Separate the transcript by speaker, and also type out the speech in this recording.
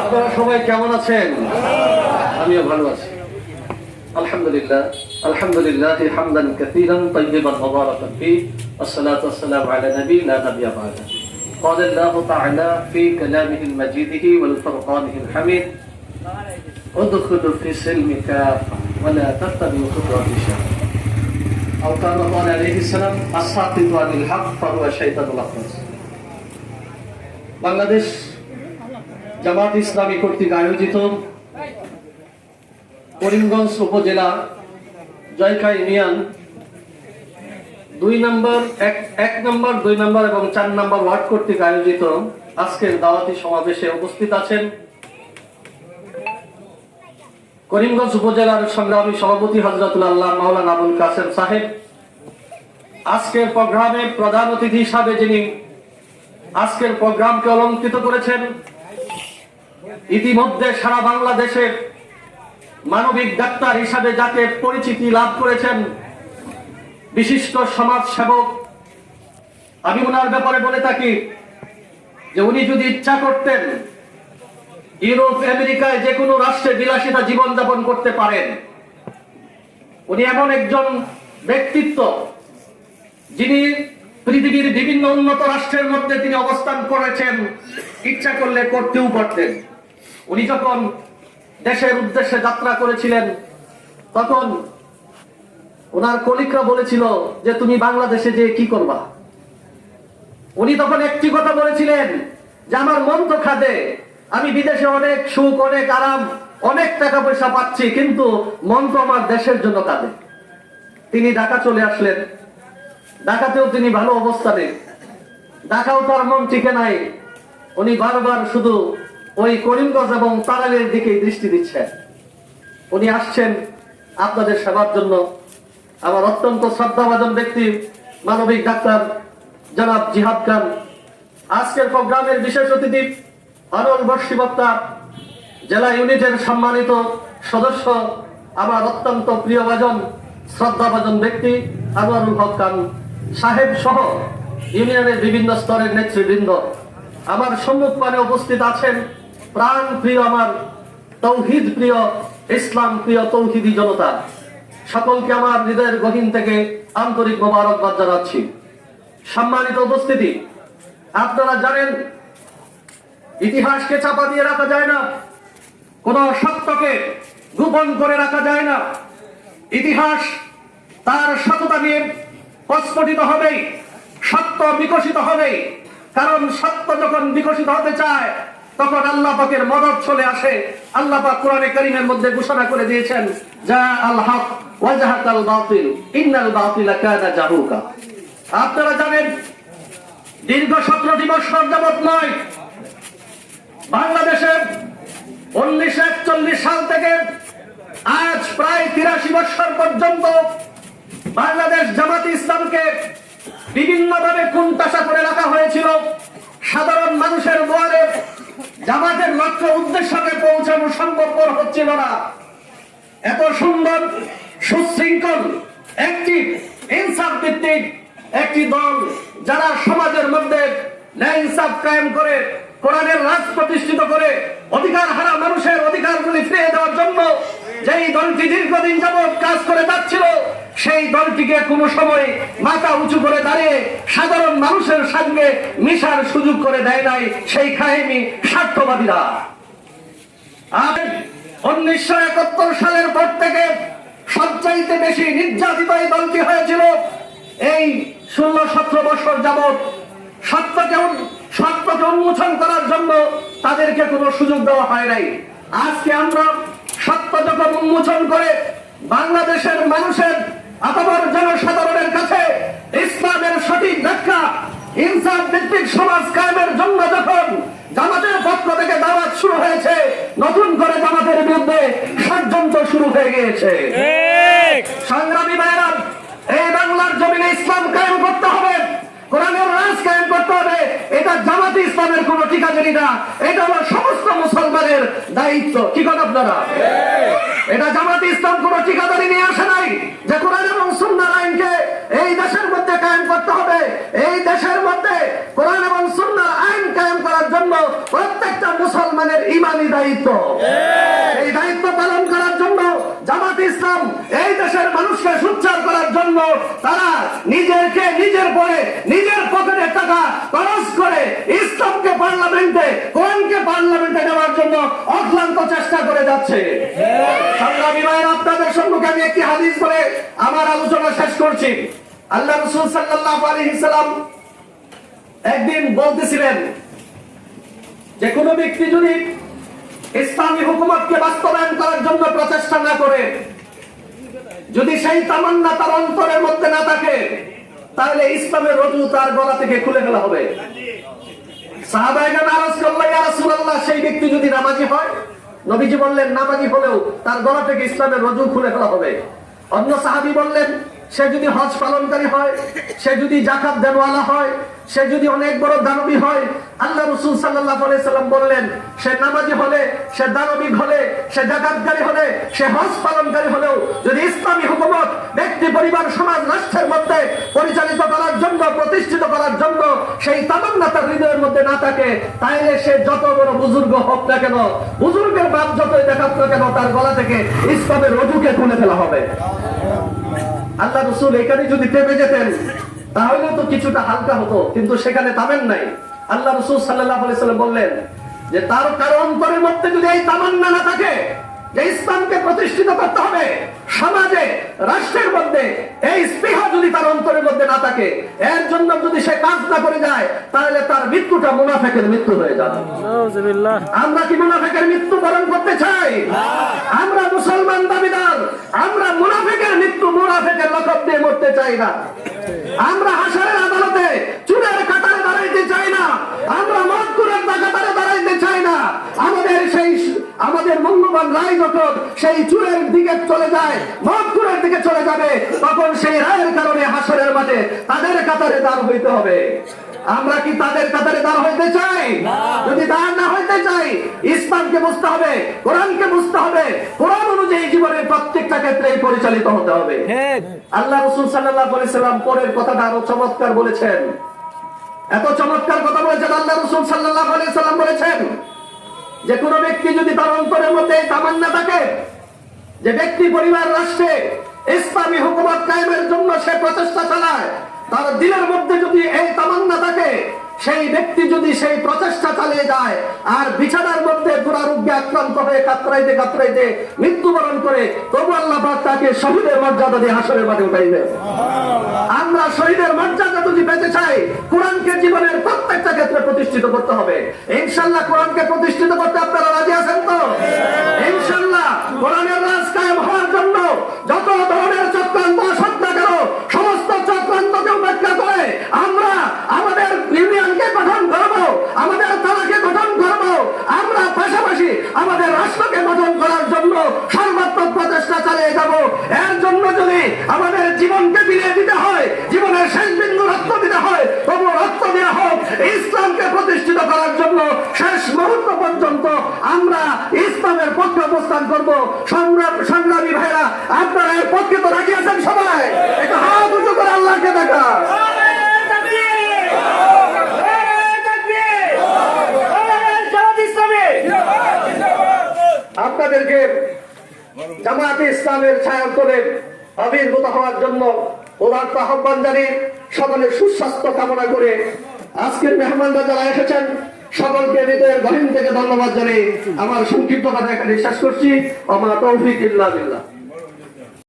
Speaker 1: আপনারা সবাই কেমন আছেন আমিও ভালো আছি আলহামদুলিল্লাহ আলহামদুলিল্লাহ হামদান কাসীরান طيبا مباركا فيه والصلاه والسلام على نبينا نبي بعد قال الله تعالى في كلامه المجيد والفرقانه الحميد ادخلوا في سلم كافة ولا تتبعوا خطوات الشيطان أو كما قال عليه السلام الساقط عن الحق فهو الشيطان الأخرس বাংলাদেশ জামাত ইসলামী কর্তৃক আয়োজিত করিমগঞ্জ উপজেলা জয়খা ইউনিয়ন দুই নম্বর, এক এক নম্বর, দুই নম্বর এবং চার নম্বর ওয়ার্ড কর্তৃক আয়োজিত আজকের দাওয়াতি সমাবেশে উপস্থিত আছেন করিমগঞ্জ উপজেলার সংগ্রামী সভাপতি হজরতুল আল্লাহ মাওলানা আবুল কাসেম সাহেব। আজকের প্রোগ্রামে প্রধান অতিথি হিসাবে যিনি আজকের প্রোগ্রামকে অলঙ্কৃত করেছেন ইতিমধ্যে সারা বাংলাদেশের মানবিক ডাক্তার হিসাবে যাকে পরিচিতি লাভ করেছেন বিশিষ্ট সমাজ সেবক আমি ওনার ব্যাপারে বলে থাকি যে উনি যদি ইচ্ছা করতেন ইউরোপ, আমেরিকায় যে কোনো রাষ্ট্রে বিলাসিতা জীবনযাপন করতে পারেন। উনি এমন একজন ব্যক্তিত্ব যিনি পৃথিবীর বিভিন্ন উন্নত রাষ্ট্রের মধ্যে তিনি অবস্থান করেছেন, ইচ্ছা করলে করতেও পারতেন। উনি যখন দেশের উদ্দেশ্যে যাত্রা করেছিলেন, তখন ওনার কলিকরা বলেছিল যে, তুমি বাংলাদেশে যে কি করবা? উনি তখন একটি কথা বলেছিলেন যে, আমার মন তো খাদে আমি বিদেশে অনেক সুখ, অনেক আরাম, অনেক টাকা পয়সা পাচ্ছি, কিন্তু মন তো আমার দেশের জন্য কাঁদে। তিনি ঢাকা চলে আসলেন। ঢাকাতেও তিনি ভালো অবস্থানে। ঢাকাও তার মন টিকে নাই। উনি বারবার শুধু ওই করিমগঞ্জ এবং তারালের দিকে দৃষ্টি দিচ্ছেন। উনি আসছেন আপনাদের সেবার জন্য। আমার অত্যন্ত শ্রদ্ধাভাজন ব্যক্তি, মানবিক ডাক্তার জনাব জিহাদ খান। আজকের প্রোগ্রামের বিশেষ অতিথি আনন্দ বর্ষী বক্তা, জেলা ইউনিটের সম্মানিত সদস্য, আমার অত্যন্ত প্রিয়ভাজন, শ্রদ্ধাভাজন ব্যক্তি আনোয়ারুল হক খান সাহেব সহ ইউনিয়নের বিভিন্ন স্তরের নেতৃবৃন্দ। আমার সম্মুখ মানে উপস্থিত আছেন প্রাণ প্রিয় আমার, তৌহিদ প্রিয়, ইসলাম প্রিয় তৌহিদি জনতা, সকলকে আমার হৃদয়ের গহীন থেকে আন্তরিক মোবারকবাদ জানাচ্ছি। সম্মানিত উপস্থিতি, আপনারা জানেন, ইতিহাসকে চাপা দিয়ে রাখা যায় না, কোন সত্যকে গোপন করে রাখা যায় না। ইতিহাস তার সততা নিয়ে প্রস্ফুটিত হবেই, সত্য বিকশিত হবেই, কারণ সত্য যখন বিকশিত হতে চায় তখন আল্লাহ পাকের মদত চলে আসে। আল্লাহ পাক কোরআনে কারিমের মধ্যে ঘোষণা করে দিয়েছেন, যা আল হক ওয়াজাহাকাল বাতিল, ইন্নাল বাতিলা কানা জাহুকা। আপনারা জানেন, দীর্ঘ সতেরোটি বছর যাবত নয় বাংলাদেশে উনিশশো একচল্লিশ সাল থেকে আজ প্রায় তিরাশি বছর পর্যন্ত বাংলাদেশ জামাত ইসলামকে বিভিন্নভাবে কুণ্ঠাসা করে রাখা হয়েছিল। সাধারণ মানুষের দুয়ারে জামাতের লক্ষ্য উদ্দেশ্যকে পৌঁছানো সম্ভবপর হচ্ছিল না। এত সুন্দর, সুশৃঙ্খল একটি ইনসাফ ভিত্তিক একটি দল যারা সমাজের মধ্যে ন্যায় ইনসাফ কায়েম করে, কোরআনের রাজ প্রতিষ্ঠিত করে, অধিকার হারা মানুষের অধিকারগুলি ফিরিয়ে দেওয়ার জন্য যেই দলটি দীর্ঘদিন যাবৎ কাজ করে যাচ্ছিল সেই দলটিকে কোনো সময় মাথা উঁচু করে দাঁড়িয়ে সাধারণ মানুষের সঙ্গে মিশার সুযোগ করে দেয় নাই সেই কাহিনী স্বার্থবাদীরা। উনিশশো একাত্তর সালের পর থেকে সবচাইতে বেশি নির্যাতিত এই দলটি হয়েছিল। এই ষোলো সতেরো বছর যাবৎ সত্যকে সত্যকে উন্মোচন করার জন্য তাদেরকে কোনো সুযোগ দেওয়া হয় নাই। আজকে আমরা সত্য যখন উন্মোচন করে বাংলাদেশের মানুষের অথবা জনসাধারণের কাছে ইসলামের সঠিক ব্যাখ্যা ইনসাফ ভিত্তিক সমাজ কায়েমের জন্য যখন জামাতের পক্ষ থেকে দাওয়াত শুরু হয়েছে নতুন করে জামাতের বিরুদ্ধে ষড়যন্ত্র শুরু হয়ে গিয়েছে। সংগ্রামী ভাইরা এই বাংলার জমিনে ইসলাম কায়েম করতে হবে কোরআনের রাজ কায়েম করতে হবে এটা জামাতে ইসলামের কোনো ঠিকাদারি না এটা হলো সমস্ত মুসলমানের দায়িত্ব। কি কথা আপনারা? এটা জামাতে ইসলাম কোনো ঠিকাদারি নিয়ে আসে নাই যে কোরআন এবং সুন্নার আইনকে এই দেশের মধ্যে কায়েম করতে হবে এই দেশের মধ্যে কোরআন এবং সুন্নার আইন কায়েম করার জন্য প্রত্যেকটা মুসলমানের ইমানি দায়িত্ব। এই দায়িত্ব পালন করার জন্য জামাত ইসলাম এই দেশের মানুষকে সুচ্চার করার জন্য তারা নিজেকে নিজের পরে নিজের পকেটে টাকা খরচ করে ইসলামকে পার্লামেন্টে কোরআনকে পার্লামেন্টে নেওয়ার জন্য অক্লান্ত চেষ্টা করে যাচ্ছে। সংগ্রামী ভাইয়ের আপনাদের সম্মুখে আমি একটি হাদিস করে আমার আলোচনা শেষ করছি। আল্লাহ রসুল সাল্লাল্লাহু আলাইহি সাল্লাম একদিন বলতেছিলেন যে কোনো ব্যক্তি যদি ইসলামী হুকুমতকে বাস্তবায়ন করার জন্য প্রচেষ্টা না করে। যদি সেই তামান্না তার অন্তরের মধ্যে না থাকে, তাহলে ইসলামের রজু তার গলা থেকে খুলে ফেলা হবে। সেই ব্যক্তি যদি নামাজি হয়, নবীজি বললেন, নামাজি হলেও তার গলা থেকে ইসলামের রজু খুলে ফেলা হবে। অন্য সাহাবী বললেন, সে যদি হজ পালনকারী হয়, সে যদি জাকাত দেওয়ালা হয়, সে যদি অনেক বড় দানবী হয় রসুল সাল্লাম বললেন, সে নামাজি হলে, সে দানবিক হলে, সে জাকাতকারী হলে, সে হজ পালনকারী হলেও যদি ইসলামী হুকুমত ব্যক্তি, পরিবার, সমাজ, রাষ্ট্রের মধ্যে পরিচালিত করার জন্য, প্রতিষ্ঠিত করার জন্য সেই তামান্না তার হৃদয়ের মধ্যে না থাকে, তাইলে সে যত বড় বুজুর্গ হোক না কেন, বুজুর্গের বাপ যতই দেখাত না কেন, তার গলা থেকে ইসলামের রজুকে খুলে ফেলা হবে। আল্লাহ রসুল এখানে যদি থেমে যেতেন তাহলে তো কিছুটা হালকা হতো, কিন্তু সেখানে থামেন নাই। আল্লাহ রসুল সাল্লাহ সাল্লাম বললেন যে তার কারও অন্তরের মধ্যে যদি এই তামান্না না থাকে যে ইসলামকে প্রতিষ্ঠিত করতে হবে সমাজে রাষ্ট্রের মধ্যে এই স্পৃহা যদি তার অন্তরের মধ্যে না থাকে এর জন্য যদি সে কাজ না করে যায় তাহলে তার মৃত্যুটা মুনাফেকের মৃত্যু হয়ে যাবে। আমরা কি মুনাফেকের মৃত্যু বরণ করতে চাই? আমরা মুসলমান দাবিদার আমরা মুনাফেকের মৃত্যু মুনাফেকের লকব দিয়ে মরতে চাই না। আমরা হাসারের আদালতে চুলের কাতারে দাঁড়াইতে চাই না আমরা মজকুরের কাতারে দাঁড়াইতে চাই না আমাদের সেই আমাদের মূল্যবান রায় যখন সেই চুলের দিকে চলে যায় মজকুরের দিকে চলে যাবে তখন সেই রায়ের কারণে হাসরের মাঠে তাদের কাতারে দাঁড় হইতে হবে। আমরা কি তাদের কাতারে দাঁড় হইতে চাই? যদি দাঁড় না হইতে চাই ইসলামকে বুঝতে হবে কোরআনকে বুঝতে হবে কোরআন অনুযায়ী জীবনের প্রত্যেকটা ক্ষেত্রে পরিচালিত হতে হবে। আল্লাহ রসুল সাল্লাহ সাল্লাম পরের কথাটা আরও চমৎকার বলেছেন। এত চমৎকার কথা বলেছেন আল্লাহ রসুল সাল্লাহ সাল্লাম বলেছেন। যে কোনো ব্যক্তি যদি তার অন্তরের মধ্যে তামান্না থাকে, যে ব্যক্তি পরিবার রাষ্ট্রে ইসলামী হুকুমত কায়েমের জন্য সে প্রচেষ্টা চালায়, তার দিনের মধ্যে যদি সেই ব্যক্তি যদি সেই প্রচেষ্টা চালিয়ে যায় আর বিছানার মধ্যে দুরারোগ্যে আক্রান্ত হয়ে কাতরাইতে কাতরাইতে মৃত্যুবরণ করে তবু আল্লাহ তাকে শহীদের মর্যাদা দিয়ে হাসরের মাঠে উঠাইবে আমরা শহীদের মর্যাদা যদি পেতে চাই কোরআনকে জীবনের প্রত্যেকটা ক্ষেত্রে প্রতিষ্ঠিত করতে হবে। ইনশাল্লাহ কোরআনকে প্রতিষ্ঠিত করতে আপনারা রাজি আছেন তো? ইনশাল্লাহ কোরআনের রাজ কায়েম হওয়ার জন্য যত ধরনের চক্রান্ত আসুক না কেন সমস্ত চক্রান্তকে উপেক্ষা করে আমরা আমাদের ইউনিয়নকে গঠন করব আমাদের তালাকে গঠন করব আমরা পাশাপাশি আমাদের রাষ্ট্রকে গঠন করার জন্য সর্বাত্মক প্রচেষ্টা চালিয়ে যাব। এর জন্য যদি আমাদের জীবনকে বিলিয়ে দিতে হয়, জীবনের শেষ বিন্দু রক্ত দিতে হয়, তবু রক্ত দেওয়া হোক ইসলামকে প্রতিষ্ঠিত করার জন্য শেষ মুহূর্ত পর্যন্ত আমরা ইসলামের পক্ষে অবস্থান করব। সংগ্রাম সংগ্রামী ভাইরা, আপনারা এর পক্ষে তো রাখিয়েছেন সবাই। একটা হাত উঁচু করে আল্লাহকে দেখা। আপনাদেরকে জামায়াতে ইসলামের ছায়ান্তরে আবির্ভূত হওয়ার জন্য উদার্ত আহ্বান জানিয়ে সকলের সুস্বাস্থ্য কামনা করে আজকের মেহমানরা যারা এসেছেন, সকলকে হৃদয়ের গহীন থেকে ধন্যবাদ জানিয়ে আমার সংক্ষিপ্ত কথা এখানে শেষ করছি। আমার তৌফিক ইল্লা